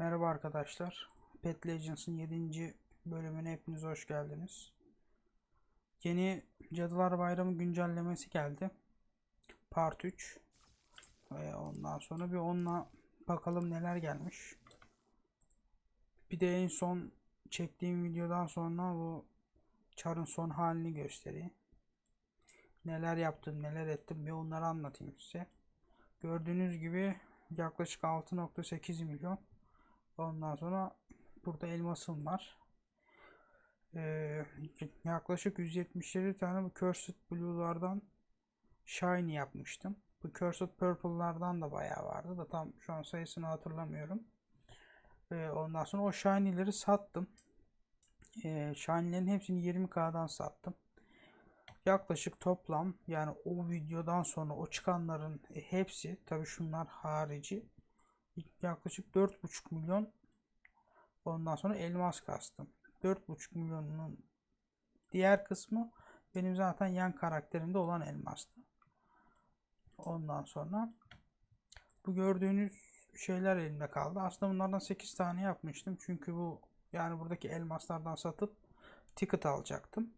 Merhaba arkadaşlar. Pet Legends'ın 7. bölümüne hepiniz hoş geldiniz. Yeni Cadılar Bayramı güncellemesi geldi. Part 3. Ve ondan sonra bir onunla bakalım neler gelmiş. Bir de en son çektiğim videodan sonra bu çarın son halini göstereyim. Neler yaptım, neler ettim bir onları anlatayım size. Gördüğünüz gibi yaklaşık 6.8 milyon Ondan sonra burada elmasım var. Ee, yaklaşık 177 tane bu Cursed Blue'lardan Shiny yapmıştım. Bu Cursed Purple'lardan da bayağı vardı da tam şu an sayısını hatırlamıyorum. Ee, ondan sonra o Shiny'leri sattım. Ee, Shiny'lerin hepsini 20k'dan sattım. Yaklaşık toplam yani o videodan sonra o çıkanların hepsi tabi şunlar harici yaklaşık 4,5 milyon ondan sonra elmas kastım. 4,5 milyonun diğer kısmı benim zaten yan karakterimde olan elmastı. Ondan sonra bu gördüğünüz şeyler elimde kaldı. Aslında bunlardan 8 tane yapmıştım. Çünkü bu yani buradaki elmaslardan satıp ticket alacaktım.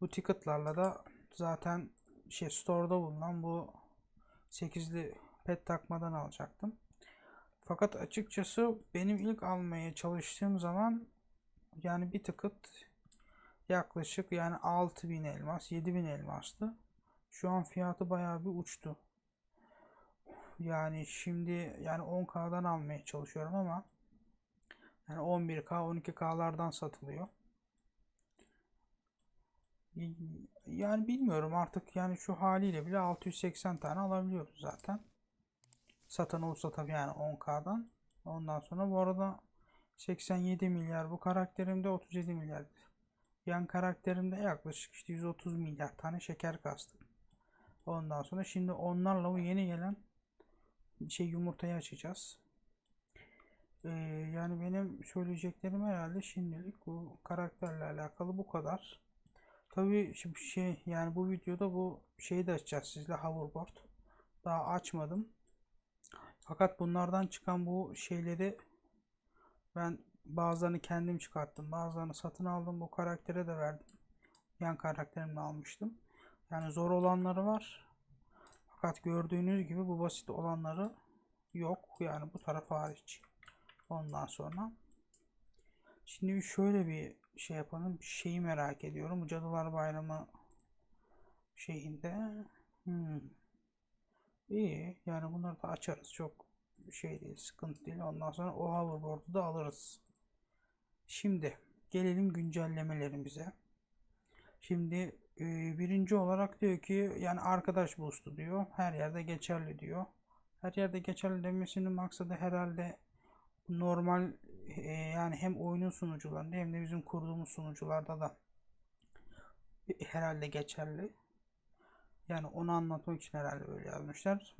Bu ticketlarla da zaten şey store'da bulunan bu 8'li pet takmadan alacaktım. Fakat açıkçası benim ilk almaya çalıştığım zaman yani bir tıkıt yaklaşık yani 6000 elmas 7000 elmastı. Şu an fiyatı bayağı bir uçtu. Yani şimdi yani 10k'dan almaya çalışıyorum ama yani 11k 12k'lardan satılıyor. Yani bilmiyorum artık yani şu haliyle bile 680 tane alabiliyoruz zaten. Satan olsa tabii yani 10K'dan. Ondan sonra bu arada 87 milyar bu karakterimde 37 milyar. Yan karakterimde yaklaşık işte 130 milyar tane şeker kastım. Ondan sonra şimdi onlarla bu yeni gelen şey yumurtayı açacağız. Ee, yani benim söyleyeceklerim herhalde şimdilik bu karakterle alakalı bu kadar. Tabii şimdi şey yani bu videoda bu şeyi de açacağız sizle hoverboard. Daha açmadım. Fakat bunlardan çıkan bu şeyleri ben bazılarını kendim çıkarttım. Bazılarını satın aldım. Bu karaktere de verdim. Yan karakterimle almıştım. Yani zor olanları var. Fakat gördüğünüz gibi bu basit olanları yok. Yani bu taraf hariç. Ondan sonra Şimdi şöyle bir şey yapalım. Şeyi merak ediyorum. Bu Cadılar Bayramı şeyinde. Hmm. İyi. Yani bunları da açarız. Çok şey değil, sıkıntı değil. Ondan sonra o hoverboard'u da alırız. Şimdi gelelim güncellemelerimize. Şimdi e, birinci olarak diyor ki yani arkadaş boost'u diyor. Her yerde geçerli diyor. Her yerde geçerli demesinin maksadı herhalde normal e, yani hem oyunun sunucularında hem de bizim kurduğumuz sunucularda da herhalde geçerli. Yani onu anlatmak için herhalde böyle yazmışlar.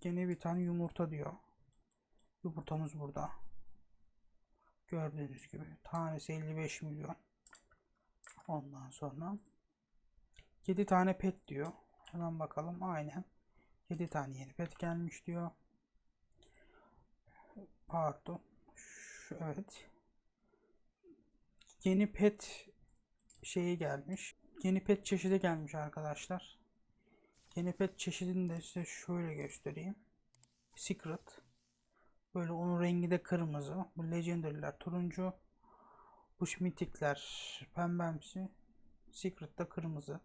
Gene bir tane yumurta diyor. Yumurtamız burada. Gördüğünüz gibi. Tanesi 55 milyon. Ondan sonra 7 tane pet diyor. Hemen bakalım. Aynen. 7 tane yeni pet gelmiş diyor. Pardon. Şu, evet. Yeni pet şeyi gelmiş. Yeni pet çeşidi gelmiş arkadaşlar. Yeni pet çeşidini de size şöyle göstereyim. Secret. Böyle onun rengi de kırmızı. Bu Legendary'ler turuncu. Bu Mythic'ler pembemsi. Secret da kırmızı.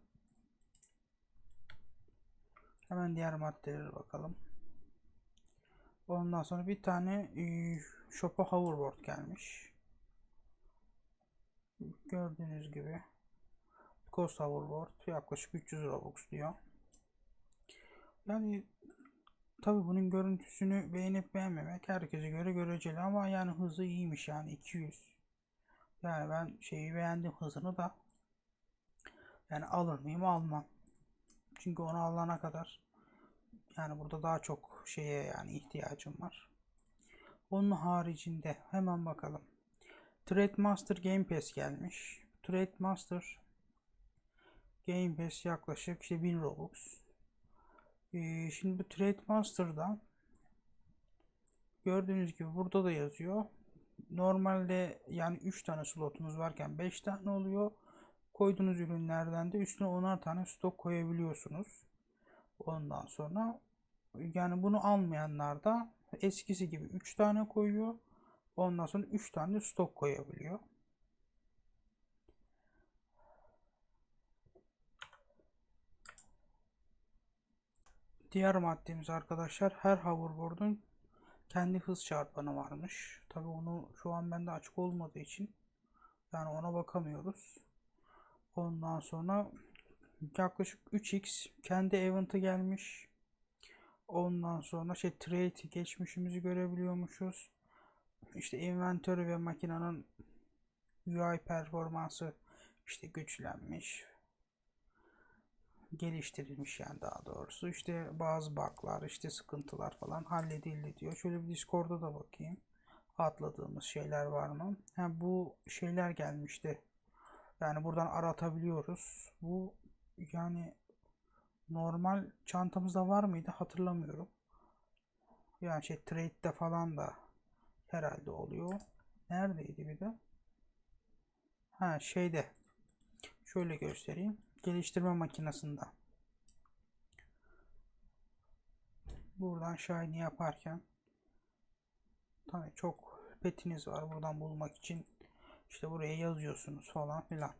Hemen diğer maddelere bakalım. Ondan sonra bir tane e, Shop'a hoverboard gelmiş. Gördüğünüz gibi Cost hoverboard yaklaşık 300 Robux diyor. Yani tabi bunun görüntüsünü beğenip beğenmemek herkese göre göreceli ama yani hızı iyiymiş yani 200. Yani ben şeyi beğendim hızını da. Yani alır mıyım almam. Çünkü onu alana kadar yani burada daha çok şeye yani ihtiyacım var. Onun haricinde hemen bakalım. Trade Master Game Pass gelmiş. Trade Master Game Pass yaklaşık işte 1000 Robux. Ee, şimdi bu Trade Master'da Gördüğünüz gibi burada da yazıyor. Normalde yani 3 tane slotunuz varken 5 tane oluyor. Koyduğunuz ürünlerden de üstüne 10'ar tane stok koyabiliyorsunuz. Ondan sonra yani bunu almayanlar da eskisi gibi 3 tane koyuyor. Ondan sonra 3 tane stok koyabiliyor. Diğer maddemiz arkadaşlar her hoverboard'un kendi hız çarpanı varmış. Tabi onu şu an bende açık olmadığı için yani ona bakamıyoruz. Ondan sonra yaklaşık 3x kendi event'ı gelmiş. Ondan sonra şey trade geçmişimizi görebiliyormuşuz. İşte inventörü ve makinenin UI performansı işte güçlenmiş. Geliştirilmiş yani daha doğrusu. İşte bazı bug'lar, işte sıkıntılar falan halledildi diyor. Şöyle bir Discord'a da bakayım. Atladığımız şeyler var mı? Ha, bu şeyler gelmişti. Yani buradan aratabiliyoruz. Bu yani normal çantamızda var mıydı hatırlamıyorum. Yani şey trade'de falan da herhalde oluyor. Neredeydi bir de? Ha şeyde. Şöyle göstereyim. Geliştirme makinesinde. Buradan shiny yaparken tabii çok petiniz var buradan bulmak için işte buraya yazıyorsunuz falan filan.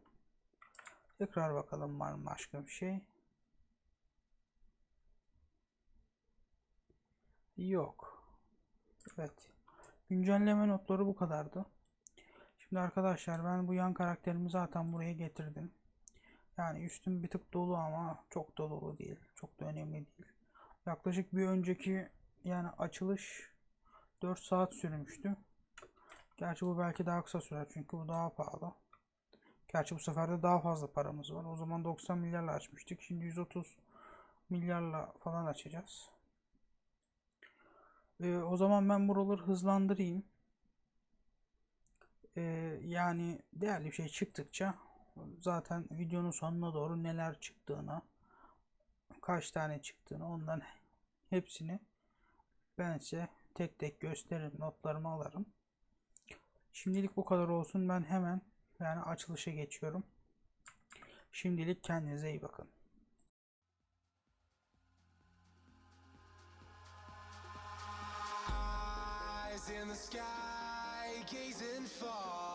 Tekrar bakalım var mı başka bir şey. Yok. Evet. Güncelleme notları bu kadardı. Şimdi arkadaşlar ben bu yan karakterimi zaten buraya getirdim. Yani üstüm bir tık dolu ama çok da dolu değil. Çok da önemli değil. Yaklaşık bir önceki yani açılış 4 saat sürmüştü. Gerçi bu belki daha kısa sürer çünkü bu daha pahalı. Gerçi bu sefer de daha fazla paramız var. O zaman 90 milyarla açmıştık. Şimdi 130 milyarla falan açacağız. Ee, o zaman ben buraları hızlandırayım. Ee, yani değerli bir şey çıktıkça zaten videonun sonuna doğru neler çıktığını kaç tane çıktığını ondan hepsini ben size tek tek gösteririm notlarımı alırım. Şimdilik bu kadar olsun. Ben hemen yani açılışa geçiyorum. Şimdilik kendinize iyi bakın. İn the sky, gazing far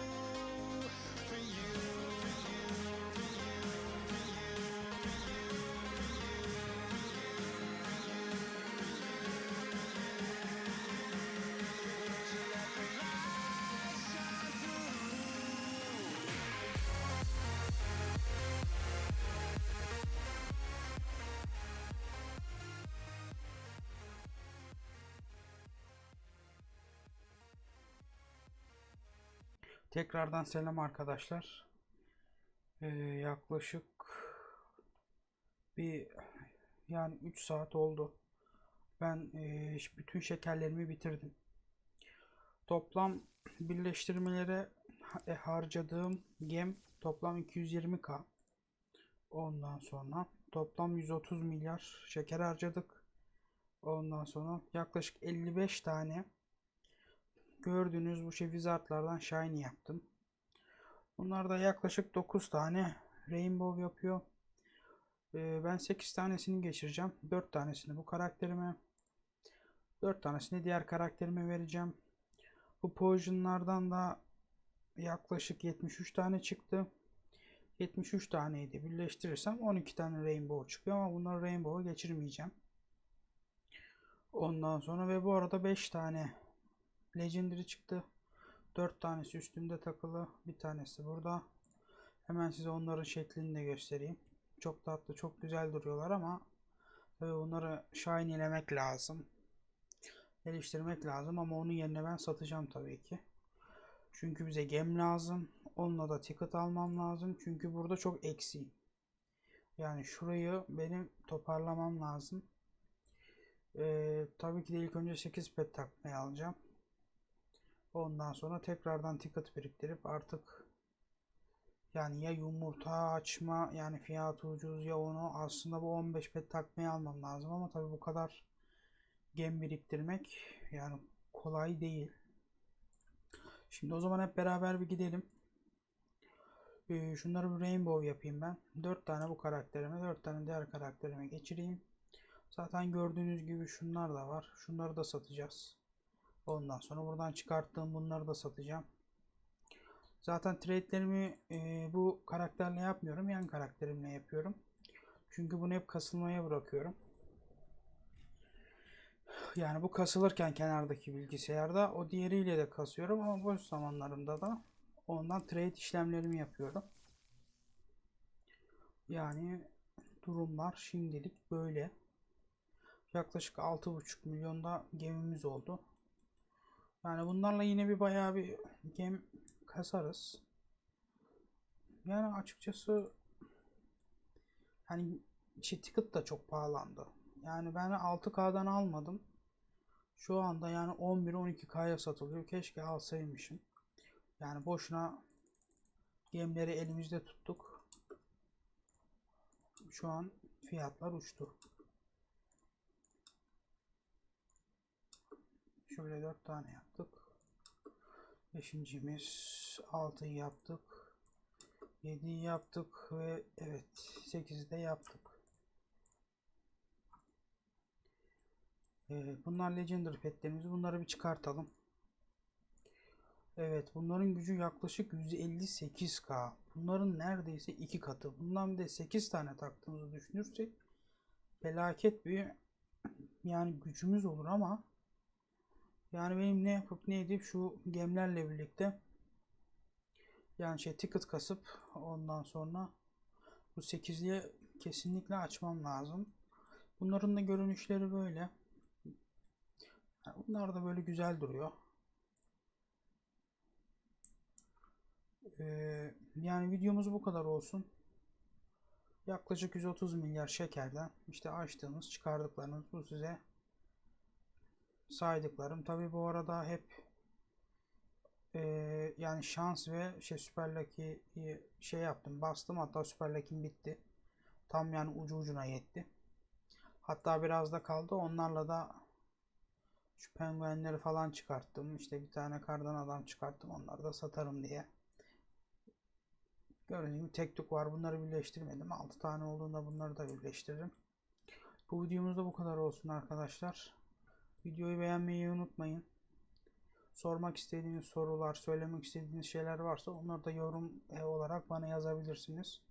Tekrardan selam arkadaşlar. Ee, yaklaşık bir yani 3 saat oldu. Ben e, bütün şekerlerimi bitirdim. Toplam birleştirmelere e, harcadığım gem toplam 220k. Ondan sonra toplam 130 milyar şeker harcadık. Ondan sonra yaklaşık 55 tane gördüğünüz bu şey wizardlardan shiny yaptım. Bunlar da yaklaşık 9 tane rainbow yapıyor. Ee, ben 8 tanesini geçireceğim. 4 tanesini bu karakterime. 4 tanesini diğer karakterime vereceğim. Bu potionlardan da yaklaşık 73 tane çıktı. 73 taneydi. Birleştirirsem 12 tane rainbow çıkıyor ama bunları rainbow'a geçirmeyeceğim. Ondan sonra ve bu arada 5 tane Legendary çıktı. 4 tanesi üstünde takılı. Bir tanesi burada. Hemen size onların şeklini de göstereyim. Çok tatlı, çok güzel duruyorlar ama tabii bunları shiny'lemek lazım. Geliştirmek lazım ama onun yerine ben satacağım tabii ki. Çünkü bize gem lazım. Onunla da ticket almam lazım. Çünkü burada çok eksiğim. Yani şurayı benim toparlamam lazım. Ee, tabii ki de ilk önce 8 pet takmayı alacağım. Ondan sonra tekrardan ticket biriktirip artık yani ya yumurta açma yani fiyatı ucuz ya onu aslında bu 15 pet takmayı almam lazım ama tabii bu kadar gem biriktirmek yani kolay değil. Şimdi o zaman hep beraber bir gidelim. Ee, şunları bir rainbow yapayım ben. 4 tane bu karakterime 4 tane diğer karakterime geçireyim. Zaten gördüğünüz gibi şunlar da var. Şunları da satacağız. Ondan sonra buradan çıkarttığım bunları da satacağım. Zaten trade'lerimi e, bu karakterle yapmıyorum. Yan karakterimle yapıyorum. Çünkü bunu hep kasılmaya bırakıyorum. Yani bu kasılırken kenardaki bilgisayarda o diğeriyle de kasıyorum ama boş zamanlarımda da ondan trade işlemlerimi yapıyorum. Yani durumlar şimdilik böyle. Yaklaşık 6,5 milyonda gemimiz oldu. Yani bunlarla yine bir bayağı bir gem kasarız. Yani açıkçası hani şey, ticket da çok pahalandı. Yani ben 6K'dan almadım. Şu anda yani 11-12K'ya satılıyor. Keşke alsaymışım. Yani boşuna gemleri elimizde tuttuk. Şu an fiyatlar uçtu. Şöyle 4 tane yaptık. Beşincimiz 6'yı yaptık. 7'yi yaptık ve evet 8'i de yaptık. Ee, bunlar Legendary petlerimiz. Bunları bir çıkartalım. Evet bunların gücü yaklaşık 158k. Bunların neredeyse iki katı. Bundan bir de 8 tane taktığımızı düşünürsek felaket bir yani gücümüz olur ama yani benim ne yapıp ne edip şu gemlerle birlikte yani şey ticket kasıp ondan sonra bu 8'liye kesinlikle açmam lazım. Bunların da görünüşleri böyle. Yani bunlar da böyle güzel duruyor. Ee, yani videomuz bu kadar olsun. Yaklaşık 130 milyar şekerden işte açtığımız çıkardıklarınız bu size saydıklarım. Tabi bu arada hep e, yani şans ve şey Süper Lucky'yi şey yaptım bastım hatta Süper Lucky'm bitti. Tam yani ucu ucuna yetti. Hatta biraz da kaldı. Onlarla da şu penguenleri falan çıkarttım. İşte bir tane kardan adam çıkarttım. Onları da satarım diye. Gördüğünüz gibi tek tük var. Bunları birleştirmedim. 6 tane olduğunda bunları da birleştiririm. Bu videomuz da bu kadar olsun arkadaşlar. Videoyu beğenmeyi unutmayın. Sormak istediğiniz sorular, söylemek istediğiniz şeyler varsa onları da yorum e, olarak bana yazabilirsiniz.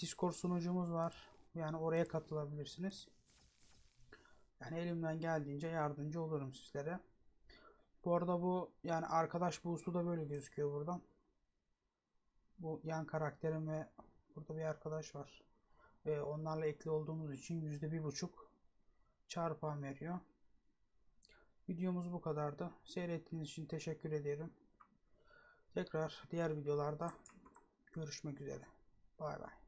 Discord sunucumuz var. Yani oraya katılabilirsiniz. Yani elimden geldiğince yardımcı olurum sizlere. Bu arada bu yani arkadaş boost'u da böyle gözüküyor buradan. Bu yan karakterim ve burada bir arkadaş var. Ve onlarla ekli olduğumuz için yüzde bir buçuk çarpan veriyor. Videomuz bu kadardı. Seyrettiğiniz için teşekkür ederim. Tekrar diğer videolarda görüşmek üzere. Bay bay.